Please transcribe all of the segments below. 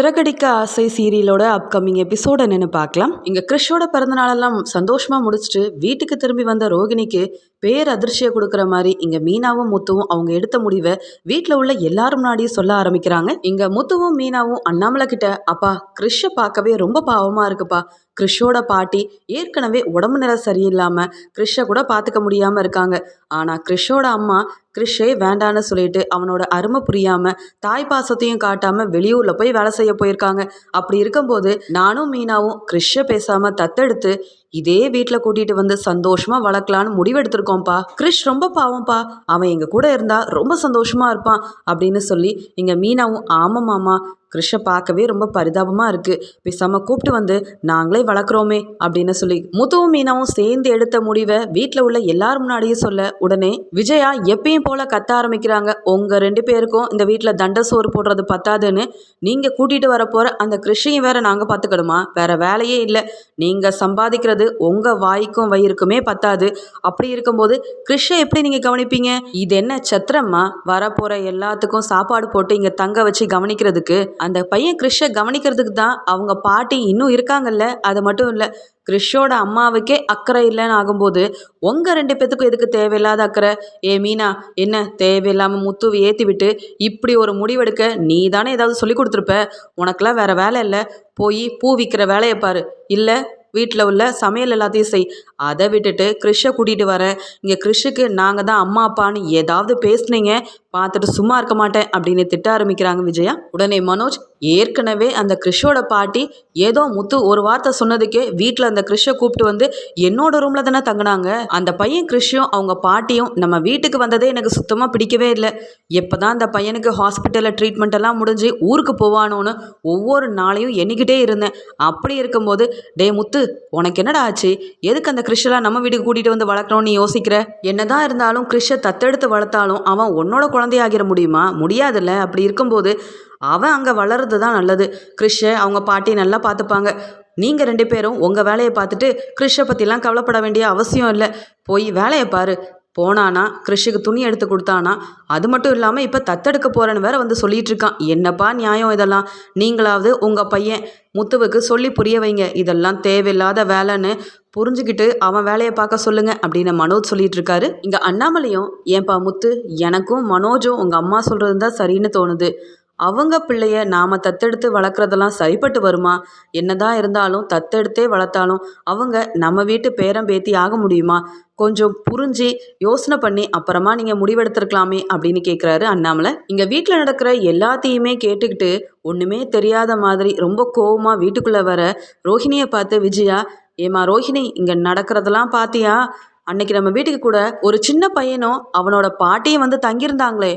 சிறகடிக்க ஆசை சீரியலோட upcoming episode என்னன்னு பார்க்கலாம். இங்க கிறிஷோட பிறந்தநாளெல்லாம் சந்தோஷமா முடிச்சுட்டு வீட்டுக்கு திரும்பி வந்த ரோகிணிக்கு பேர் அதிர்ச்சியை கொடுக்குற மாதிரி இங்க மீனாவும் முத்துவும் அவங்க எடுத்த முடிவை வீட்டில் உள்ள எல்லாரும் முன்னாடியும் சொல்ல ஆரம்பிக்கிறாங்க. இங்க முத்துவும் மீனாவும் அண்ணாமலை கிட்ட அப்பா கிறிஷை பார்க்கவே ரொம்ப பாவமா இருக்குப்பா. கிறிஷோட பாட்டி ஏற்கனவே உடம்பு நிலை சரியில்லாமல் கிறிஷை கூட பார்த்துக்க முடியாமல் இருக்காங்க. ஆனால் கிறிஷோட அம்மா கிறிஷே வேண்டான்னு சொல்லிட்டு அவனோட அருமை புரியாமல் தாய் பாசத்தையும் காட்டாமல் வெளியூரில் போய் வேலை செய்ய போயிருக்காங்க. அப்படி இருக்கும்போது நானும் மீனாவும் கிறிஷை பேசாமல் தத்தெடுத்து இதே வீட்டில் கூட்டிட்டு வந்து சந்தோஷமாக வளர்க்கலான்னு முடிவெடுத்திருக்கோம்ப்பா. கிறிஷ் ரொம்ப பாவம்ப்பா. அவன் எங்கள் கூட இருந்தால் ரொம்ப சந்தோஷமாக இருப்பான் அப்படின்னு சொல்லி இங்கே மீனாவும் ஆமாம் மாமா கிறிஷை பார்க்கவே ரொம்ப பரிதாபமாக இருக்குது பேசாமல் கூப்பிட்டு வந்து நாங்களே வளர்க்குறோமே அப்படின்னு சொல்லி முத்துவும் மீனாவும் சேர்ந்து எடுத்த முடிவை வீட்டில் உள்ள எல்லார் முன்னாடியும் சொல்ல உடனே விஜயா எப்பயும் போல கத்த ஆரம்பிக்கிறாங்க. உங்கள் ரெண்டு பேருக்கும் இந்த வீட்டில் தண்ட சோறு போடுறது பத்தாதுன்னு நீங்கள் கூட்டிகிட்டு வர போகிற அந்த கிறிஷையும் வேற நாங்கள் பார்த்துக்கணுமா வேற வேலையே இல்லை. நீங்கள் சம்பாதிக்கிறது உங்கள் வாய்க்கும் வயிறுக்குமே பத்தாது. அப்படி இருக்கும்போது கிறிஷை எப்படி நீங்கள் கவனிப்பீங்க? இது என்ன சத்திரம்மா? வரப்போகிற எல்லாத்துக்கும் சாப்பாடு போட்டு இங்கே தங்க வச்சு கவனிக்கிறதுக்கு அந்த பையன் கிறிஷை கவனிக்கிறதுக்கு தான் அவங்க பாட்டி இன்னும் இருக்காங்கல்ல? அது மட்டும் இல்லை கிறிஷோட அம்மாவுக்கே அக்கறை இல்லைன்னு ஆகும்போது உங்கள் ரெண்டு பேத்துக்கும் எதுக்கு தேவையில்லாத அக்கறை? ஏ மீனா என்ன? தேவையில்லாமல் முத்துவை ஏற்றி விட்டு இப்படி ஒரு முடிவெடுக்க நீ தானே ஏதாவது சொல்லி கொடுத்துருப்ப? உனக்கெல்லாம் வேற வேலை இல்லை. போய் பூ விற்கிற வேலையை பாரு. இல்லை வீட்டில் உள்ள சமையல் எல்லாத்தையும் செய். அதை விட்டுட்டு கிறிஷை கூட்டிகிட்டு வர. இங்கே கிறிஷுக்கு நாங்கள் தான் அம்மா அப்பான்னு ஏதாவது பேசுனீங்க. பார்த்துட்டு சும்மா இருக்க மாட்டேன் அப்படின்னு திட்ட ஆரம்பிக்கிறாங்க விஜயா. உடனே மனோஜ் ஏற்கனவே அந்த கிறிஷோட பாட்டி ஏதோ முத்து ஒரு வார்த்தை சொன்னதுக்கே வீட்டில் அந்த கிறிஷை கூப்பிட்டு வந்து என்னோட ரூமில் தானே தங்கினாங்க? அந்த பையன் கிறிஷும் அவங்க பாட்டியும் நம்ம வீட்டுக்கு வந்ததே எனக்கு சுத்தமாக பிடிக்கவே இல்லை. எப்போ தான் அந்த பையனுக்கு ஹாஸ்பிட்டலில் ட்ரீட்மெண்ட் எல்லாம் முடிஞ்சு ஊருக்கு போவானோன்னு ஒவ்வொரு நாளையும் எண்ணிக்கிட்டே இருந்தேன். அப்படி இருக்கும்போது டே முத்து உனக்கு என்னடா ஆச்சு? எதுக்கு அந்த கிறிஷெல்லாம் நம்ம வீட்டுக்கு கூட்டிகிட்டு வந்து வளர்க்கணும்னு யோசிக்கிற? என்னதான் இருந்தாலும் கிறிஷை தத்தெடுத்து வளர்த்தாலும் அவன் உன்னோட குழந்தையாகிற முடியுமா? முடியாதுல்ல. அப்படி இருக்கும்போது அவன் அங்கே வளர்றது தான் நல்லது. கிறிஷை அவங்க பாட்டி நல்லா பார்த்துப்பாங்க நீங்கள் ரெண்டு பேரும் உங்கள் வேலையை பார்த்துட்டு கிறிஷை பற்றிலாம் கவலைப்பட வேண்டிய அவசியம் இல்லை. போய் வேலையை பாரு. போனானா கிறிஷுக்கு துணி எடுத்து கொடுத்தானா அது மட்டும் இல்லாமல் இப்போ தத்தெடுக்க போகிறேன்னு வேற வந்து சொல்லிட்டு இருக்கான். என்னப்பா நியாயம் இதெல்லாம்? நீங்களாவது உங்கள் பையன் முத்துவுக்கு சொல்லி புரிய வைங்க. இதெல்லாம் தேவையில்லாத வேலைன்னு புரிஞ்சுக்கிட்டு அவன் வேலையை பார்க்க சொல்லுங்க அப்படின்னு மனோஜ் சொல்லிட்டு இருக்காரு. இங்கே அண்ணாமலையும் ஏன்பா முத்து எனக்கும் மனோஜும் உங்கள் அம்மா சொல்கிறது தான் சரின்னு தோணுது. அவங்க பிள்ளைய நாம் தத்தெடுத்து வளர்க்குறதெல்லாம் சரிப்பட்டு வருமா? என்னதான் இருந்தாலும் தத்தெடுத்தே வளர்த்தாலும் அவங்க நம்ம வீட்டு பேரம் பேத்தி ஆக முடியுமா? கொஞ்சம் புரிஞ்சு யோசனை பண்ணி அப்புறமா நீங்கள் முடிவெடுத்திருக்கலாமே அப்படின்னு கேட்குறாரு அண்ணாமலை. இங்கே வீட்டில் நடக்கிற எல்லாத்தையுமே கேட்டுக்கிட்டு ஒன்றுமே தெரியாத மாதிரி ரொம்ப கோவமாக வீட்டுக்குள்ளே வர ரோஹிணியை பார்த்து விஜயா ஏமா ரோஹிணி இங்கே நடக்கிறதெல்லாம் பார்த்தியா அன்னைக்கு நம்ம வீட்டுக்கு கூட ஒரு சின்ன பையனும் அவனோட பாட்டியும் வந்து தங்கியிருந்தாங்களே.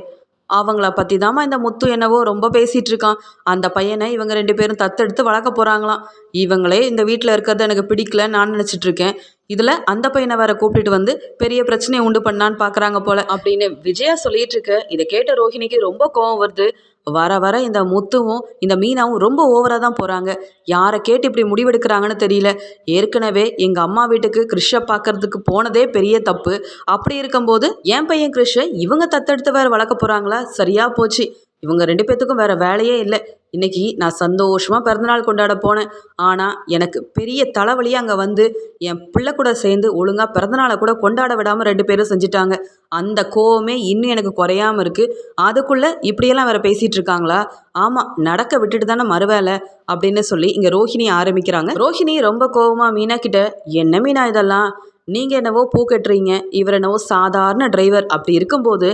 அவங்கள பற்றி தாம்மா இந்த முத்து என்னவோ ரொம்ப பேசிகிட்டு இருக்கான் அந்த பையனை இவங்க ரெண்டு பேரும் தத்தெடுத்து வளர்க்க போகிறாங்களாம் இவங்களே இந்த வீட்டில் இருக்கிறது எனக்கு பிடிக்கல நான் நினச்சிட்ருக்கேன். இதில் அந்த பையனை வேற கூப்பிட்டுட்டு வந்து பெரிய பிரச்சனையை உண்டு பண்ணான்னு பார்க்குறாங்க போல. அப்படின்னு விஜயா சொல்லிட்டு இருக்க. இதை கேட்ட ரோஹிணிக்கு ரொம்ப கோவம் வருது. வர வர இந்த முத்துவும் இந்த மீனாவும் ரொம்ப ஓவராக தான் போகிறாங்க யாரை கேட்டு இப்படி முடிவெடுக்கிறாங்கன்னு தெரியல. ஏற்கனவே எங்கள் அம்மா வீட்டுக்கு கிறிஷை பார்க்கறதுக்கு போனதே பெரிய தப்பு. அப்படி இருக்கும்போது என் பையன் கிறிஷை இவங்க தத்தெடுத்து வேற வளர்க்க போகிறாங்களா சரியா போச்சு. இவங்க ரெண்டு பேர்த்துக்கும் வேற வேலையே இல்லை. இன்னைக்கு நான் சந்தோஷமாக பிறந்தநாள் கொண்டாட போனேன். ஆனால் எனக்கு பெரிய தலைவலியாக அங்கே வந்து என் பிள்ளை கூட சேர்ந்து ஒழுங்காக பிறந்தநாளை கூட கொண்டாட விடாமல் ரெண்டு பேரும் செஞ்சுட்டாங்க. அந்த கோவமே இன்னும் எனக்கு குறையாமல் இருக்குது அதுக்குள்ளே இப்படியெல்லாம் வேற பேசிகிட்டு இருக்காங்களா? ஆமாம் நடக்க விட்டுட்டு தானே மறுவேலை அப்படின்னு சொல்லி இங்கே ரோஹிணி ஆரம்பிக்கிறாங்க. ரோஹிணி ரொம்ப கோவமாக மீனா கிட்ட என்ன மீனா இதெல்லாம்? நீங்கள் என்னவோ பூ கட்டுறீங்க. இவர் என்னவோ சாதாரண டிரைவர் அப்படி இருக்கும்போது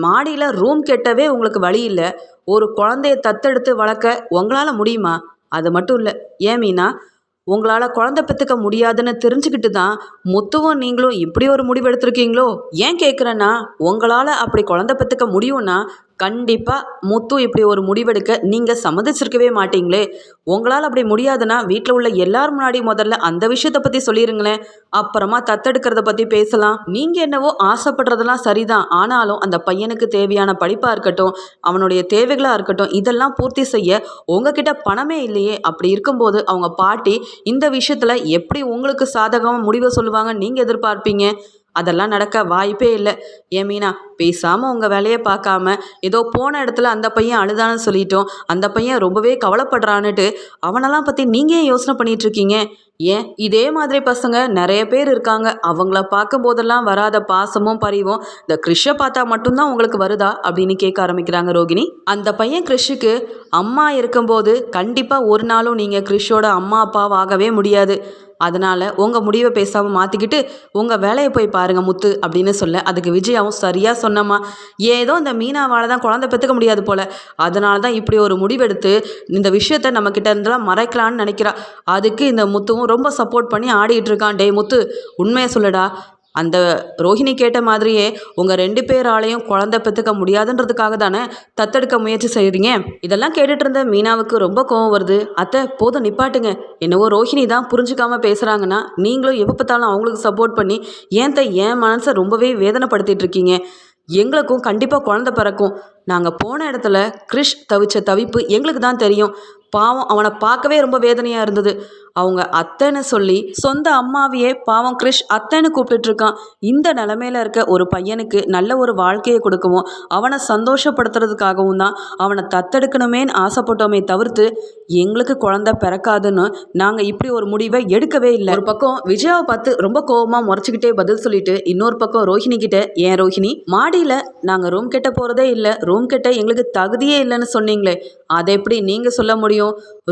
மாடியில் ரூம் கெட்டவே உங்களுக்கு வழி இல்லை. ஒரு குழந்தைய தத்தெடுத்து வளர்க்க உங்களால் முடியுமா? அது மட்டும் இல்லை. ஏன் மீனா? உங்களால் குழந்தை பெற்றுக்க முடியாதுன்னு தெரிஞ்சுக்கிட்டு தான் முத்துவும் நீங்களும் இப்படி ஒரு முடிவு எடுத்திருக்கீங்களோ? ஏன் கேட்குறேன்னா உங்களால் அப்படி குழந்தை பெற்றுக்க முடியும்னா கண்டிப்பாக முத்து இப்படி ஒரு முடிவெடுக்க நீங்கள் சம்மதிச்சிருக்கவே மாட்டீங்களே. உங்களால் அப்படி முடியாதுன்னா வீட்டில் உள்ள எல்லார் முன்னாடி முதல்ல அந்த விஷயத்தை பற்றி சொல்லிடுங்களேன் அப்புறமா தத்தெடுக்கிறத பற்றி பேசலாம். நீங்கள் என்னவோ ஆசைப்படுறதெல்லாம் சரிதான். ஆனாலும் அந்த பையனுக்கு தேவையான படிப்பாக இருக்கட்டும் அவனுடைய தேவைகளாக இருக்கட்டும் இதெல்லாம் பூர்த்தி செய்ய உங்ககிட்ட பணமே இல்லையே. அப்படி இருக்கும்போது அவங்க பாட்டி இந்த விஷயத்தில் எப்படி உங்களுக்கு சாதகமாக முடிவை சொல்லுவாங்க நீங்கள் எதிர்பார்ப்பீங்க? அதெல்லாம் நடக்க வாய்ப்பே இல்லை. ஏன் மீனா பேசாமல் உங்கள் வேலையை பார்க்காம ஏதோ போன இடத்துல அந்த பையன் அழுதான்னு சொல்லிட்டோம். அந்த பையன் ரொம்பவே கவலைப்படுறான்னுட்டு அவனெல்லாம் பற்றி நீங்கள் ஏன் யோசனை பண்ணிகிட்ருக்கீங்க ஏன்? இதே மாதிரி பசங்க நிறைய பேர் இருக்காங்க. அவங்கள பார்க்கும்போதெல்லாம் வராத பாசமும் பரிவும் இந்த கிறிஷை பார்த்தா மட்டும்தான் உங்களுக்கு வருதா? அப்படின்னு கேட்க ஆரம்பிக்கிறாங்க ரோகிணி. அந்த பையன் கிறிஷுக்கு அம்மா இருக்கும்போது கண்டிப்பாக ஒரு நாளும் நீங்கள் கிறிஷோட அம்மா அப்பாவாகவே முடியாது. அதனால் உங்கள் முடிவை பேசாமல் மாற்றிக்கிட்டு உங்கள் வேலையை போய் பாருங்கள் முத்து அப்படின்னு சொல்ல அதுக்கு விஜயாவும் சரியாக சொன்னம்மா. ஏதோ இந்த மீனாவால் தான் குழந்தை பெற்றுக்க முடியாது போல். அதனால தான் இப்படி ஒரு முடிவெடுத்து இந்த விஷயத்த நம்மக்கிட்ட இருந்தெல்லாம் மறைக்கலான்னு நினைக்கிறா. அதுக்கு இந்த முத்துவும் ரொம்ப சப்போர்ட் பண்ணி ஆடிட்டு இருக்கான். டே முத்து உண்மையை சொல்லுடா. அந்த ரோஹிணி கேட்ட மாதிரியே உங்கள் ரெண்டு பேராலையும் குழந்தை பெற்றுக்க முடியாதுன்றதுக்காக தானே தத்தெடுக்க முயற்சி செய்கிறீங்க இதெல்லாம் கேட்டுட்டு இருந்த மீனாவுக்கு ரொம்ப கோவம் வருது. அத்தை போதும் நிப்பாட்டுங்க. என்னவோ ரோஹிணி தான் புரிஞ்சுக்காம பேசுகிறாங்கன்னா நீங்களும் எப்போ பார்த்தாலும் அவங்களுக்கு சப்போர்ட் பண்ணி ஏன் த என் மனசை ரொம்பவே வேதனைப்படுத்திட்டு இருக்கீங்க? எங்களுக்கும் கண்டிப்பாக குழந்தை பிறக்கும். நாங்கள் போன இடத்துல கிறிஷ் தவிச்ச தவிப்பு எங்களுக்கு தான் தெரியும். பாவம் அவனை பார்க்கவே ரொம்ப வேதனையாக இருந்தது. அவங்க அத்தைன்னு சொல்லி சொந்த அம்மாவையே பாவம் கிறிஷ் அத்தைன்னு கூப்பிட்டுட்ருக்கான். இந்த நிலமையில இருக்க ஒரு பையனுக்கு நல்ல ஒரு வாழ்க்கையை கொடுக்கவும் அவனை சந்தோஷப்படுத்துறதுக்காகவும் தான் அவனை தத்தெடுக்கணுமேன்னு ஆசைப்பட்டோமே தவிர்த்து எங்களுக்கு குழந்தை பிறக்காதுன்னு நாங்கள் இப்படி ஒரு முடிவை எடுக்கவே இல்லை. ஒரு பக்கம் விஜயாவை பார்த்து ரொம்ப கோவமாக முறைச்சிக்கிட்டே பதில் சொல்லிட்டு இன்னொரு பக்கம் ரோஹிணி கிட்ட ஏன் ரோஹிணி மாடியில் நாங்கள் ரூம் கெட்ட போகிறதே இல்லை. ரூம் கெட்ட எங்களுக்கு தகுதியே இல்லைன்னு சொன்னீங்களே அதை எப்படி நீங்கள் சொல்ல முடியும்?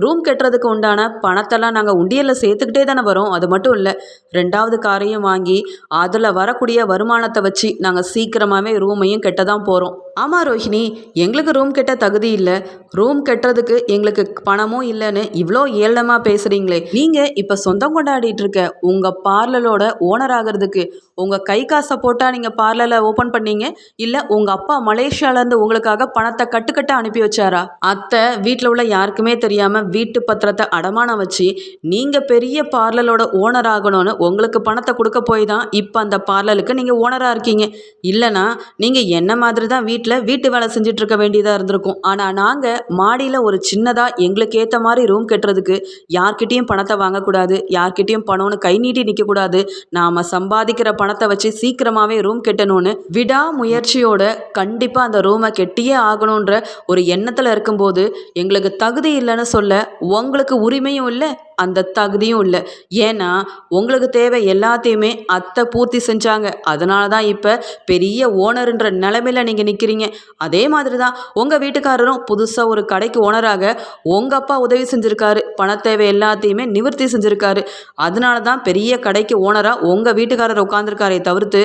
ரூம் கட்டுறதுக்கு உண்டான பணத்தெல்லாம் நாங்கள் உண்டியலில் சேர்த்துக்கிட்டே தானே வரோம். அது மட்டும் இல்லை ரெண்டாவது காரையும் வாங்கி அதில் வரக்கூடிய வருமானத்தை வச்சு நாங்கள் சீக்கிரமாகவே ரூமையும் கெட்ட தான் போகிறோம் ஆமாம் ரோஹிணி எங்களுக்கு ரூம் கெட்ட தகுதி இல்லை. ரூம் கட்டுறதுக்கு எங்களுக்கு பணமும் இல்லைன்னு இவ்வளோ ஏளனமாக பேசுகிறீங்களே நீங்கள் இப்போ சொந்தம் கொண்டாடிட்டு இருக்க உங்கள் பார்லரோட ஓனர் ஆகிறதுக்கு உங்கள் கை காசை போட்டால் நீங்கள் பார்லரில் ஓப்பன் பண்ணீங்க? இல்லை உங்கள் அப்பா மலேசியாவிலேருந்து உங்களுக்காக பணத்தை கட்டுக்கட்ட அனுப்பி வச்சாரா? அத்தை வீட்டில் உள்ள யாருக்குமே தெரியாமல் வீட்டு பத்திரத்தை அடமானம் வச்சு நீங்கள் பெரிய பார்லரோட ஓனர் ஆகணும்னு உங்களுக்கு பணத்தை கொடுக்க போய் தான் இப்போ அந்த பார்லருக்கு நீங்கள் ஓனராக இருக்கீங்க. இல்லைனா நீங்கள் என்ன மாதிரி தான் வீட்டில் வீட்டு வேலை செஞ்சுட்டு இருக்க வேண்டியதாக இருந்திருக்கும். ஆனால் நாங்கள் மாடியில் ஒரு சின்னதாக எங்களுக்கு ஏற்ற மாதிரி ரூம் கட்டுறதுக்கு யார்கிட்டேயும் பணத்தை வாங்கக்கூடாது யார்கிட்டேயும் பணம்னு கை நீட்டி நிற்கக்கூடாது நாம் சம்பாதிக்கிற பணத்தை வச்சு சீக்கிரமாகவே ரூம் கட்டணும்னு விடாமுயற்சியோட கண்டிப்பாக அந்த ரூமை கெட்டியே ஆகணுன்ற ஒரு எண்ணத்தில் இருக்கும்போது எங்களுக்கு தகுதி இல்லைன்னு சொல்ல உங்களுக்கு உரிமையும் இல்லை அந்த தகுதியும் இல்லை. ஏன்னா உங்களுக்கு தேவை எல்லாத்தையுமே அத்தை பூர்த்தி செஞ்சாங்க. அதனால தான் இப்போ பெரிய ஓனருன்ற நிலமையில நீங்கள் நிற்கிறீங்க அதே மாதிரி தான் உங்கள் வீட்டுக்காரரும் புதுசாக ஒரு கடைக்கு ஓனராக உங்கள் அப்பா உதவி செஞ்சுருக்காரு. பண தேவை எல்லாத்தையுமே நிவர்த்தி செஞ்சுருக்காரு. அதனால தான் பெரிய கடைக்கு ஓனராக உங்கள் வீட்டுக்காரர் உட்காந்துருக்காரே தவிர்த்து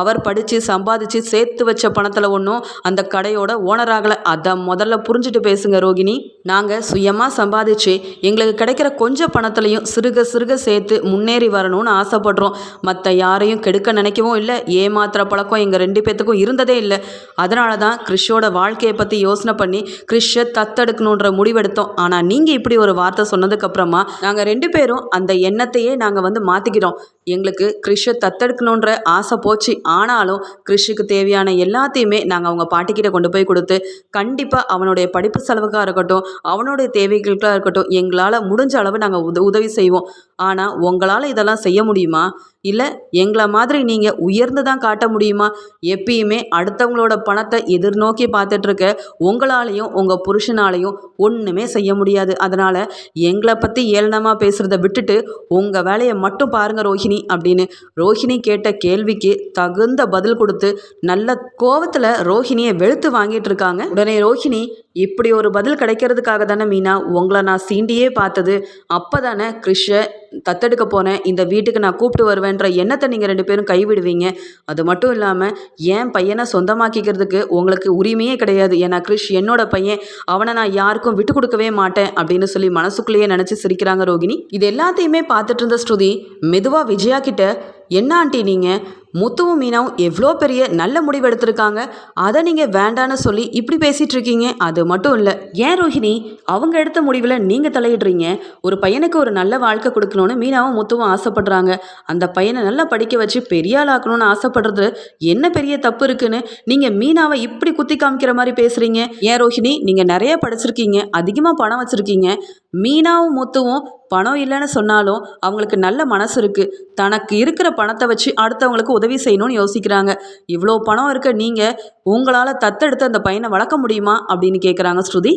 அவர் படித்து சம்பாதிச்சு சேர்த்து வச்ச பணத்தில் ஒன்றும் அந்த கடையோட ஓனர் ஆகலை அதை முதல்ல புரிஞ்சுட்டு பேசுங்க ரோகிணி. நாங்கள் சுயமாக சம்பாதிச்சு எங்களுக்கு கிடைக்கிற கொஞ்சம் பணத்துலையும் சிறுக சிறுக சேர்த்து முன்னேறி வரணும்னு ஆசைப்படுறோம். மற்ற யாரையும் கெடுக்க நினைக்கவும் இல்லை ஏமாத்துற பழக்கம் எங்கள் ரெண்டு பேத்துக்கும் இருந்ததே இல்லை. அதனால தான் கிறிஷோட வாழ்க்கையை பற்றி யோசனை பண்ணி கிறிஷை தத்தெடுக்கணுன்ற முடிவெடுத்தோம். ஆனால் நீங்கள் இப்படி ஒரு வார்த்தை சொன்னதுக்கப்புறமா நாங்கள் ரெண்டு பேரும் அந்த எண்ணத்தையே நாங்கள் வந்து மாற்றிக்கிறோம் எங்களுக்கு கிறிஷை தத்தெடுக்கணுன்ற ஆசை போச்சு. ஆனாலும் கிறிஷுக்கு தேவையான எல்லாத்தையுமே நாங்கள் அவங்க பாட்டிக்கிட்ட கொண்டு போய் கொடுத்து கண்டிப்பாக அவனுடைய படிப்பு செலவுக்காக இருக்கட்டும் அவனுடைய தேவைகளுக்காக இருக்கட்டும் எங்களால் முடிஞ்ச அளவு நாங்கள் உத உதவி செய்வோம். ஆனால் உங்களால் இதெல்லாம் செய்ய முடியுமா? இல்லை எங்களை மாதிரி நீங்கள் உயர்ந்து தான் காட்ட முடியுமா? எப்பயுமே அடுத்தவங்களோட பணத்தை எதிர்நோக்கி பார்த்துட்ருக்க உங்களாலையும் உங்கள் புருஷனாலையும் ஒன்றுமே செய்ய முடியாது. அதனால் எங்களை பற்றி ஏளனமாக பேசுகிறத விட்டுட்டு உங்கள் வேலையை மட்டும் பாருங்கள் ரோஹிணி அப்படின்னு ரோஹிணி கேட்ட கேள்விக்கு தகுந்த பதில் கொடுத்து நல்ல கோவத்தில் ரோஹிணியை வெளுத்து வாங்கிட்டு இருக்காங்க உடனே ரோஹிணி இப்படி ஒரு பதில் கிடைக்கிறதுக்காக தானே மீனா உங்களை நான் சீண்டியே பார்த்தது. அப்போ தானே கிறிஷை தத்தெடுக்க போனேன் இந்த வீட்டுக்கு நான் கூப்பிட்டு வருவேன்ற எண்ணத்தை நீங்கள் ரெண்டு பேரும் கைவிடுவீங்க. அது மட்டும் இல்லாமல் என் பையனை சொந்தமாக்கிக்கிறதுக்கு உங்களுக்கு உரிமையே கிடையாது. ஏன்னா கிறிஷ் என்னோட பையன் அவனை நான் யாருக்கும் விட்டு கொடுக்கவே மாட்டேன் அப்படின்னு சொல்லி மனசுக்குள்ளேயே நினச்சி சிரிக்கிறாங்க ரோகிணி. இது எல்லாத்தையுமே பார்த்துட்டு இருந்த ஸ்ருதி மெதுவாக விஜயா கிட்ட என்ன ஆண்டி நீங்கள் முத்துவும் மீனாவும் எவ்வளோ பெரிய நல்ல முடிவு எடுத்திருக்காங்க. அதை நீங்கள் வேண்டான்னு சொல்லி இப்படி பேசிகிட்டு இருக்கீங்க. அது மட்டும் இல்லை. ஏன் ரோஹிணி? அவங்க எடுத்த முடிவில் நீங்கள் தலையிடுறீங்க. ஒரு பையனுக்கு ஒரு நல்ல வாழ்க்கை கொடுக்கணும்னு மீனாவும் முத்துவும் ஆசைப்படுறாங்க. அந்த பையனை நல்லா படிக்க வச்சு பெரிய ஆளாக்கணும்னு ஆசைப்படுறது என்ன பெரிய தப்பு இருக்குன்னு நீங்கள் மீனாவை இப்படி குத்தி காமிக்கிற மாதிரி பேசுகிறீங்க ஏன் ரோஹிணி? நீங்கள் நிறைய படிச்சிருக்கீங்க. அதிகமாக பணம் வச்சுருக்கீங்க. மீனாவும் முத்துவும் பணம் இல்லைன்னு சொன்னாலும் அவங்களுக்கு நல்ல மனசு இருக்குது தனக்கு இருக்கிற பணத்தை வச்சு அடுத்தவங்களுக்கு உதவி செய்யணும்னு யோசிக்கிறாங்க. இவ்வளோ பணம் இருக்க நீங்கள் உங்களால் தத்தெடுத்து அந்த பையனை வளர்க்க முடியுமா அப்படின்னு கேட்குறாங்க ஸ்ருதி.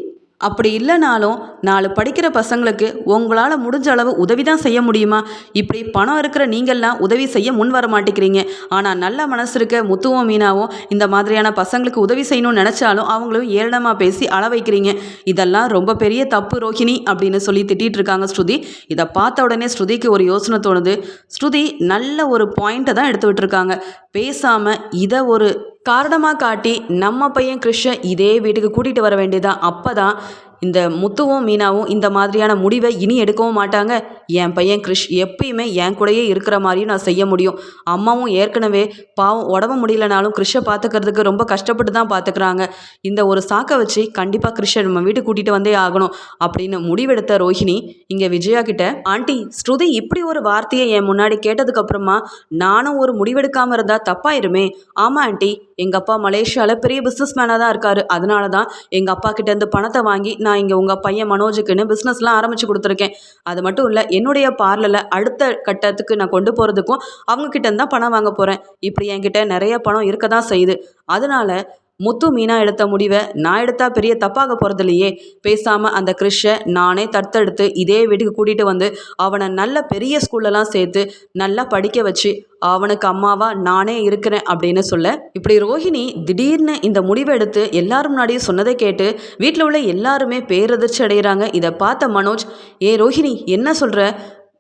அப்படி இல்லைனாலும் நாலு படிக்கிற பசங்களுக்கு உங்களால் முடிஞ்ச அளவு உதவி தான் செய்ய முடியுமா? இப்படி பணம் இருக்கிற நீங்கள்லாம் உதவி செய்ய முன் வர மாட்டேங்கிறீங்க. ஆனால் நல்ல மனசு இருக்க முத்துவும் மீனாவும் இந்த மாதிரியான பசங்களுக்கு உதவி செய்யணும்னு நினச்சாலும் அவங்களும் ஏளனமாக பேசி அள வைக்கிறீங்க. இதெல்லாம் ரொம்ப பெரிய தப்பு ரோஹிணி அப்படின்னு சொல்லி திட்டிகிட்டு இருக்காங்க ஸ்ருதி. இதை பார்த்த உடனே ஸ்ருதிக்கு ஒரு யோசனை தோணுது. ஸ்ருதி நல்ல ஒரு பாயிண்ட்டை தான் எடுத்து விட்டுருக்காங்க. பேசாமல் இதை ஒரு காரணமாக காட்டி நம்ம பையன் கிருஷ்ணன் இதே வீட்டுக்கு கூட்டிகிட்டு வர வேண்டியதான் அப்போ தான் இந்த முத்துவும் மீனாவும் இந்த மாதிரியான முடிவை இனி எடுக்கவும் மாட்டாங்க. என் பையன் கிறிஷ் எப்பயுமே என் கூடயே இருக்கிற மாதிரியும் நான் செய்ய முடியும். அம்மாவும் ஏற்கனவே பாவம் உடம்பு முடியலனாலும் கிறிஷை பார்த்துக்கிறதுக்கு ரொம்ப கஷ்டப்பட்டு தான் பார்த்துக்கிறாங்க. இந்த ஒரு சாக்கை வச்சு கண்டிப்பாக கிறிஷை நம்ம வீட்டுக்கு கூட்டிகிட்டு வந்தே ஆகணும் அப்படின்னு முடிவெடுத்த ரோஹிணி இங்கே விஜயா கிட்ட ஆண்டி ஸ்ருதி இப்படி ஒரு வார்த்தையை என் முன்னாடி கேட்டதுக்கப்புறமா நானும் ஒரு முடிவெடுக்காமல் இருந்தால் தப்பாயிருமே. ஆமாம் ஆண்டி எங்கள் அப்பா மலேசியாவில் பெரிய பிஸ்னஸ் மேனாக தான் இருக்கார். அதனால தான் எங்கள் அப்பா கிட்டேருந்து பணத்தை வாங்கி நான் நான் இங்கே உங்கள் பையன் மனோஜுக்குன்னு பிஸ்னஸ்லாம் ஆரம்பித்து கொடுத்துருக்கேன். அது மட்டும் இல்லை என்னுடைய பார்லரில் அடுத்த கட்டத்துக்கு நான் கொண்டு போகிறதுக்கும் அவங்கக்கிட்ட தான் பணம் வாங்க போகிறேன் இப்படி என்கிட்ட நிறைய பணம் இருக்க தான் செய்யுது. அதனால் முத்து மீனா எடுத்த முடிவை நான் எடுத்தா பெரிய தப்பாக போகிறது பேசாமல் அந்த கிறிஷை நானே தத்தெடுத்து இதே வீட்டுக்கு கூட்டிகிட்டு வந்து அவனை நல்ல பெரிய ஸ்கூல்லலாம் சேர்த்து நல்லா படிக்க வச்சு அவனுக்கு அம்மாவா நானே இருக்கிறேன் அப்படின்னு சொல்ல. இப்படி ரோஹிணி திடீர்னு இந்த முடிவை எடுத்து எல்லாரும் முன்னாடியும் சொன்னதை கேட்டு வீட்டில் உள்ள எல்லாருமே பேரதிர்ச்சி அடைகிறாங்க இதை பார்த்த மனோஜ் ஏ ரோஹிணி என்ன சொல்கிற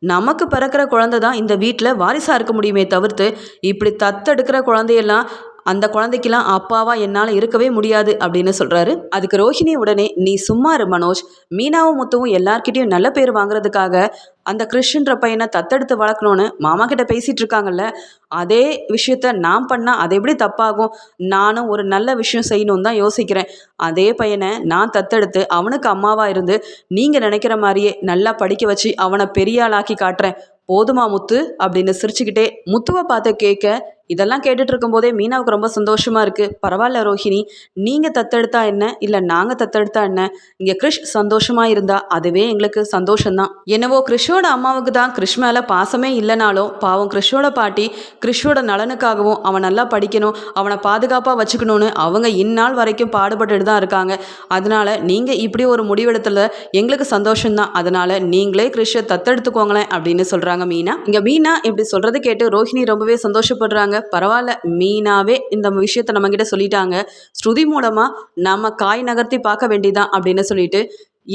நமக்கு பிறக்கிற குழந்தை தான் இந்த வீட்டில் வாரிசாக இருக்க முடியுமே தவிர்த்து இப்படி தத்தெடுக்கிற குழந்தையெல்லாம் அந்த குழந்தைக்கெல்லாம் அப்பாவா என்னால் இருக்கவே முடியாது அப்படின்னு சொல்கிறாரு அதுக்கு ரோஹிணி உடனே நீ சும்மா இரு மனோஜ். மீனாவும் முத்துவும் எல்லார்கிட்டையும் நல்ல பேர் வாங்குறதுக்காக அந்த கிருஷ்ணன்ற பையனை தத்தெடுத்து வளர்க்கணும்னு மாமா கிட்ட பேசிகிட்டு இருக்காங்கல்ல. அதே விஷயத்த நான் பண்ணால் அது எப்படி தப்பாகும்? நானும் ஒரு நல்ல விஷயம் செய்யணும்னு தான் யோசிக்கிறேன். அதே பையனை நான் தத்தெடுத்து அவனுக்கு அம்மாவாக இருந்து நீங்கள் நினைக்கிற மாதிரியே நல்லா படிக்க வச்சு அவனை பெரிய ஆளாக்கி காட்டுறேன். போதுமா முத்து? அப்படின்னு சிரிச்சுக்கிட்டே முத்துவை பார்த்து கேட்க இதெல்லாம் கேட்டுட்டு இருக்கும்போதே மீனாவுக்கு ரொம்ப சந்தோஷமாக இருக்குது பரவாயில்ல ரோஹிணி நீங்கள் தத்தெடுத்தா என்ன? இல்லை நாங்கள் தத்தெடுத்தா என்ன? இங்கே கிறிஷ் சந்தோஷமாக இருந்தால் அதுவே எங்களுக்கு சந்தோஷம்தான். என்னவோ கிறிஷோட அம்மாவுக்கு தான் கிறிஷ் மேலே பாசமே இல்லைனாலும் பாவம் கிறிஷோட பாட்டி கிறிஷோட நலனுக்காகவும் அவன் நல்லா படிக்கணும் அவனை பாதுகாப்பாக வச்சுக்கணும்னு அவங்க இந்நாள் வரைக்கும் பாடுபட்டுட்டு தான் இருக்காங்க. அதனால் நீங்கள் இப்படி ஒரு முடிவெடுத்துல எங்களுக்கு சந்தோஷம்தான். அதனால் நீங்களே கிறிஷை தத்தெடுத்துக்கோங்களேன் அப்படின்னு சொல்கிறாங்க மீனா. இங்கே மீனா இப்படி சொல்கிறது கேட்டு ரோஹிணி ரொம்பவே சந்தோஷப்படுறாங்க. பரவாயில்ல மீனாவே இந்த விஷயத்த நம்மக்கிட்ட சொல்லிட்டாங்க. ஸ்ருதி மூலமாக நம்ம காய் நகர்த்தி பார்க்க வேண்டியதான் அப்படின்னு சொல்லிட்டு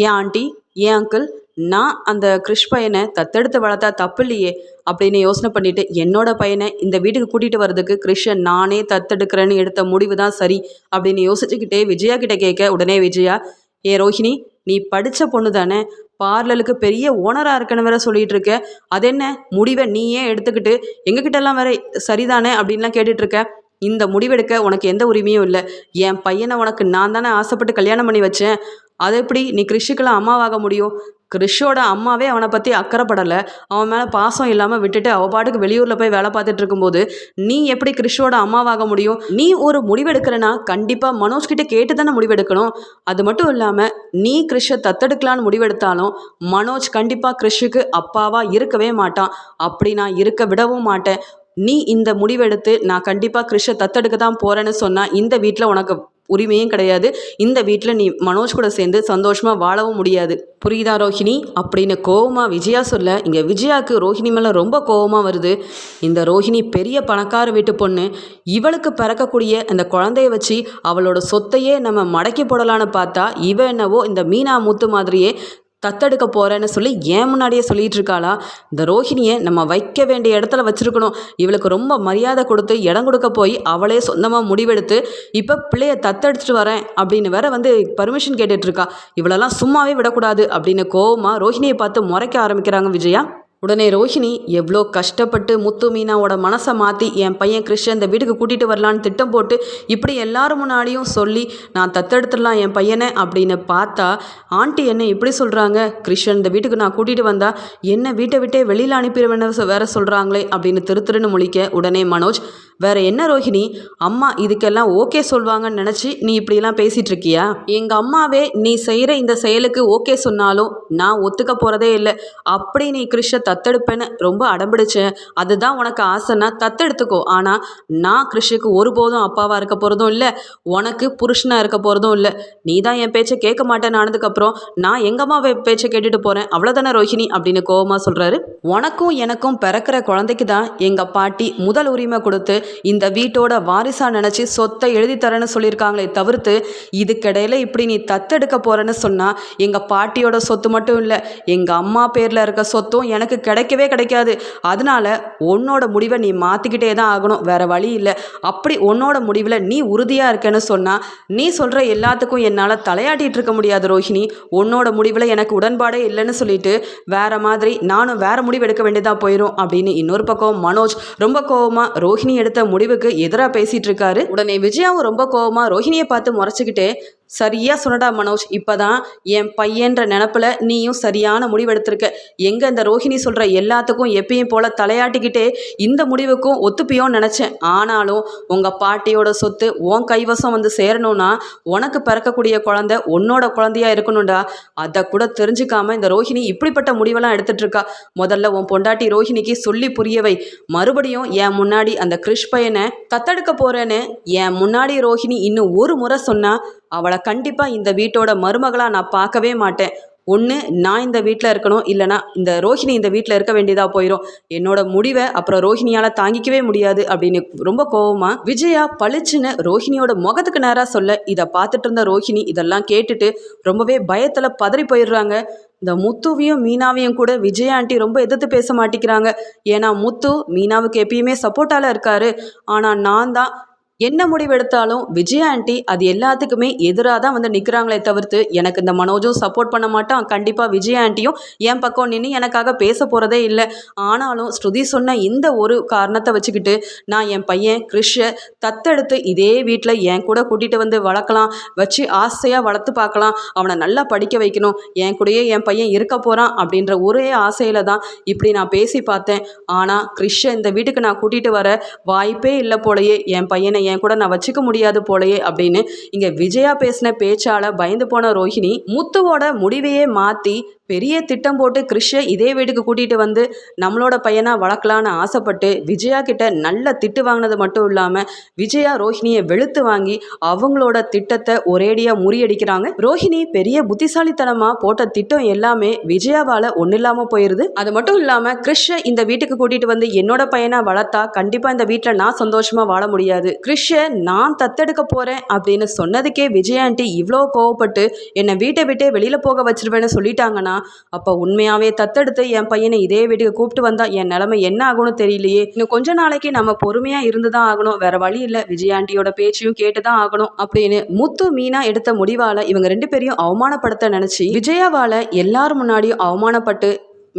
ஏன் ஆண்டி? ஏன் அங்கிள்? நான் அந்த கிறிஷ் பையனை தத்தெடுத்து வளர்த்தா தப்பு இல்லையே? அப்படின்னு யோசனை பண்ணிட்டு என்னோட பையனை இந்த வீட்டுக்கு கூட்டிகிட்டு வர்றதுக்கு கிறிஷை நானே தத்தெடுக்கிறேன்னு எடுத்த முடிவு தான் சரி அப்படின்னு யோசிச்சுக்கிட்டே விஜயா கிட்ட கேட்க உடனே விஜயா ஏ ரோஹிணி நீ படித்த பொண்ணு தானே பார்லருக்கு பெரிய ஓனராக இருக்கணும் வேற சொல்லிட்டு இருக்க. அது என்ன முடிவை நீயே எடுத்துக்கிட்டு எங்ககிட்டலாம் வேற சரிதானே அப்படின்லாம் கேட்டுட்டு இருக்க. இந்த முடிவெடுக்க உனக்கு எந்த உரிமையும் இல்லை. என் பையனை உனக்கு நான் தானே ஆசைப்பட்டு கல்யாணம் பண்ணி வச்சேன். அது எப்படி? நீ கிறிஷுக்கெல்லாம் அம்மாவாக முடியும். கிறிஷோட அம்மாவே அவனை பற்றி அக்கறைப்படலை. அவன் மேலே பாசம் இல்லாமல் விட்டுட்டு அவள் பாட்டுக்கு வெளியூரில் போய் வேலை பார்த்துட்டு இருக்கும்போது நீ எப்படி கிறிஷோட அம்மாவாக முடியும்? நீ ஒரு முடிவெடுக்கிறனா கண்டிப்பாக மனோஜ்கிட்ட கேட்டு தானே முடிவெடுக்கணும். அது மட்டும் இல்லாமல் நீ கிறிஷை தத்தெடுக்கலான்னு முடிவெடுத்தாலும் மனோஜ் கண்டிப்பாக கிறிஷுக்கு அப்பாவாக இருக்கவே மாட்டான். அப்படி நான் இருக்க விடவும் மாட்டேன். நீ இந்த முடிவெடுத்து நான் கண்டிப்பாக கிறிஷை தத்தெடுக்க தான் போகிறேன்னு சொன்னால் இந்த வீட்டில் உனக்கு உரிமையும் கிடையாது. இந்த வீட்டில் நீ மனோஜ் கூட சேர்ந்து சந்தோஷமாக வாழவும் முடியாது. புரியுதா ரோஹிணி? அப்படின்னு கோவமாக விஜயா சொல்ல இங்கே விஜயாவுக்கு ரோஹிணி மேலே ரொம்ப கோவமாக வருது. இந்த ரோஹிணி பெரிய பணக்கார வீட்டு பொண்ணு. இவளுக்கு பிறக்கக்கூடிய அந்த குழந்தைய வச்சு அவளோட சொத்தையே நம்ம மடக்கி போடலான்னு பார்த்தா இவ என்னவோ இந்த மீனா முத்து மாதிரியே தத்தெடுக்க போகிறேன்னு சொல்லி ஏன் முன்னாடியே சொல்லிட்டு இருக்காளா இந்த ரோஹிணியை நம்ம வைக்க வேண்டிய இடத்துல வச்சுருக்கணும். இவளுக்கு ரொம்ப மரியாதை கொடுத்து இடம் கொடுக்க போய் அவளே சொந்தமாக முடிவெடுத்து இப்போ பிள்ளைய தத்தெடுத்துட்டு வரேன் அப்படின்னு வேற வந்து பர்மிஷன் கேட்டுட்ருக்கா இவளெல்லாம் சும்மாவே விடக்கூடாது அப்படின்னு கோவமாக ரோஹிணியை பார்த்து முறைக்க ஆரம்பிக்கிறாங்க விஜயா. உடனே ரோஹிணி எவ்வளோ கஷ்டப்பட்டு முத்து மீனாவோட மனசை மாற்றி என் பையன் கிருஷ்ணன் இந்த வீட்டுக்கு கூட்டிகிட்டு வரலான்னு திட்டம் போட்டு இப்படி எல்லாரும் முன்னாடியும் சொல்லி நான் தத்தெடுத்துடலாம் என் பையனை அப்படின்னு பார்த்தா ஆண்டி என்ன இப்படி சொல்கிறாங்க கிருஷ்ணன் இந்த வீட்டுக்கு நான் கூட்டிகிட்டு வந்தா என்ன வீட்டை விட்டே வெளியில் அனுப்பிடுவேன்னு வேற சொல்கிறாங்களே அப்படின்னு திருத்திருன்னு முழிக்க உடனே மனோஜ் வேற என்ன ரோஹிணி? அம்மா இதுக்கெல்லாம் ஓகே சொல்வாங்கன்னு நினச்சி நீ இப்படியெல்லாம் பேசிகிட்டு இருக்கியா? எங்கள் அம்மாவே நீ செய்கிற இந்த செயலுக்கு ஓகே சொன்னாலும் நான் ஒத்துக்க போகிறதே இல்லை. அப்படி நீ கிருஷ்ண தத்தெடுப்பேன்னு ரொம்ப அடம்பிடிச்சேன் அதுதான் உனக்கு ஆசைன்னா தத்தெடுத்துக்கோ. ஆனால் நான் கிருஷ்ணுக்கு ஒருபோதும் அப்பாவாக இருக்க போகிறதும் இல்லை. உனக்கு புருஷனாக இருக்க போகிறதும் இல்லை. நீ தான் என் பேச்சை கேட்க மாட்டேன்னு ஆனதுக்கப்புறம் நான் எங்கள் பேச்சை கேட்டுட்டு போகிறேன் அவ்வளோதானே ரோஹிணி? அப்படின்னு கோபமாக சொல்கிறாரு உனக்கும் எனக்கும் பிறக்கிற குழந்தைக்கு தான் எங்கள் பாட்டி முதல் உரிமை கொடுத்து இந்த வீட்டோட வாரிசாக நினச்சி சொத்தை எழுதி தரேன்னு சொல்லியிருக்காங்களே தவிர்த்து இதுக்கிடையில் இப்படி நீ தத்தெடுக்க போகிறேன்னு சொன்னால் எங்கள் பாட்டியோட சொத்து மட்டும் இல்லை எங்கள் அம்மா பேரில் இருக்க சொத்தும் எனக்கு கிடைக்கவே கிடைக்காது. அதனால உன்னோட முடிவை நீ மாற்றிக்கிட்டே தான் ஆகணும் வேறு வழி இல்லை. அப்படி உன்னோட முடிவில் நீ உறுதியாக இருக்கேன்னு சொன்னால் நீ சொல்கிற எல்லாத்துக்கும் என்னால் தலையாட்டிகிட்டு இருக்க முடியாது ரோஹிணி. உன்னோட முடிவில் எனக்கு உடன்பாடே இல்லைன்னு சொல்லிட்டு வேற மாதிரி நானும் வேற முடிவு எடுக்க வேண்டியதாக போயிடும் அப்படின்னு இன்னொரு பக்கம் மனோஜ் ரொம்ப கோவமாக ரோஹிணி எடுத்த முடிவுக்கு எதிராக பேசிட்டு இருக்காரு. உடனே விஜயாவும் ரொம்ப கோபமா ரோஹிணியை பார்த்து முறைச்சிக்கிட்டே சரியா சொன்னடா மனோஜ். இப்போதான் என் பையன்ற நினப்பில் நீயும் சரியான முடிவெடுத்திருக்க. எங்கே இந்த ரோஹிணி சொல்கிற எல்லாத்துக்கும் எப்பயும் போல் தலையாட்டிக்கிட்டே இந்த முடிவுக்கும் ஒத்துப்பியோன்னு நினச்சேன். ஆனாலும் உங்கள் பாட்டியோட சொத்து உன் கைவசம் வந்து சேரணும்னா உனக்கு பிறக்கக்கூடிய குழந்த உன்னோட குழந்தையா இருக்கணும்டா. அதை கூட தெரிஞ்சுக்காம இந்த ரோஹிணி இப்படிப்பட்ட முடிவெல்லாம் எடுத்துட்டு இருக்கா முதல்ல உன் பொண்டாட்டி ரோஹிணிக்கு சொல்லி புரியவை மறுபடியும் என் முன்னாடி அந்த கிறிஷ் பையனை தத்தெடுக்க போகிறேன்னு என் முன்னாடி ரோஹிணி இன்னும் ஒரு முறை சொன்னா அவளை கண்டிப்பாக இந்த வீட்டோட மருமகளாக நான் பார்க்கவே மாட்டேன். ஒன்று நான் இந்த வீட்டில் இருக்கணும் இல்லைனா இந்த ரோஹிணி இந்த வீட்டில் இருக்க வேண்டியதாக போயிடும் என்னோட முடிவை அப்புறம் ரோஹிணியால் தாங்கிக்கவே முடியாது அப்படின்னு ரொம்ப கோவமாக விஜயா பளிச்சுன்னு ரோஹிணியோட முகத்துக்கு நேராக சொல்ல இதை பார்த்துட்டு இருந்த ரோஹிணி இதெல்லாம் கேட்டுட்டு ரொம்பவே பயத்தில் பதறி போயிடுறாங்க. இந்த முத்துவையும் மீனாவையும் கூட விஜய் ஆண்டி ரொம்ப எதிர்த்து பேச மாட்டேங்கிறாங்க ஏன்னா முத்து மீனாவுக்கு எப்பயுமே சப்போர்ட்டால இருக்காரு. ஆனால் நான் தான் என்ன முடிவெடுத்தாலும் விஜய் ஆண்டி அது எல்லாத்துக்குமே எதிராக தான் வந்து நிற்கிறாங்களே தவிர்த்து எனக்கு இந்த மனோஜும் சப்போர்ட் பண்ண மாட்டான். கண்டிப்பாக விஜய் ஆண்டியும் என் பக்கம் நின்று எனக்காக பேச போகிறதே இல்லை. ஆனாலும் ஸ்ருதி சொன்ன இந்த ஒரு காரணத்தை வச்சுக்கிட்டு நான் என் பையன் கிறிஷை தத்தெடுத்து இதே வீட்டில் என் கூட கூட்டிகிட்டு வந்து வளர்க்கலாம். வச்சு ஆசையாக வளர்த்து பார்க்கலாம். அவனை நல்லா படிக்க வைக்கணும். என் கூடயே என் பையன் இருக்க போகிறான் அப்படின்ற ஒரே ஆசையில் தான் இப்படி நான் பேசி பார்த்தேன். ஆனால் கிறிஷை இந்த வீட்டுக்கு நான் கூட்டிகிட்டு வர வாய்ப்பே இல்லை போலயே. என் பையனை என் கூட நான் வச்சுக்க முடியாது போலயே அப்படின்னு இங்கே விஜயா பேசின பேச்சால பயந்து போன ரோஹிணி முத்துவோட முடிவையே மாற்றி பெரிய திட்டம் போட்டு கிறிஷை இதே வீட்டுக்கு கூட்டிகிட்டு வந்து நம்மளோட பையனாக வளர்க்கலான்னு ஆசைப்பட்டு விஜயா கிட்ட நல்ல திட்டு வாங்கினது மட்டும் இல்லாமல் விஜயா ரோஹிணியை வெளுத்து வாங்கி அவங்களோட திட்டத்தை ஒரேடியாக முறியடிக்கிறாங்க. ரோஹிணி பெரிய புத்திசாலித்தனமாக போட்ட திட்டம் எல்லாமே விஜயாவால் ஒன்றும் இல்லாமல் போயிடுது அது மட்டும் இல்லாமல் கிறிஷை இந்த வீட்டுக்கு கூட்டிகிட்டு வந்து என்னோட பையனாக வளர்த்தா கண்டிப்பாக இந்த வீட்டில் நான் சந்தோஷமாக வாழ முடியாது. கிறிஷை நான் தத்தெடுக்க போகிறேன் அப்படின்னு சொன்னதுக்கே விஜயாண்டி இவ்வளோ கோவப்பட்டு என்னை வீட்டை விட்டே வெளியில் போக வச்சிருவேன்னு சொல்லிட்டாங்கன்னா அப்போ உண்மையாகவே தத்தெடுத்து என் பையனை இதே வீட்டுக்கு கூப்பிட்டு வந்தா என் நிலைமை என்ன ஆகும்னு தெரியலையே. இன்னும் கொஞ்ச நாளைக்கு நம்ம பொறுமையாக இருந்து தான் ஆகணும். வேற வழி இல்லை. விஜயாண்டியோட பேச்சையும் கேட்டு தான் ஆகணும் அப்படின்னு முத்து மீனா எடுத்த முடிவால் இவங்க ரெண்டு பேரையும் அவமானப்படுத்த நினச்சி விஜயாவால் எல்லார் முன்னாடியும் அவமானப்பட்டு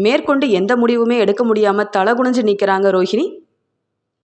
மேற்கொண்டு எந்த முடிவுமே எடுக்க முடியாமல் தலை குனிஞ்சு நிற்கிறாங்க ரோஹிணி.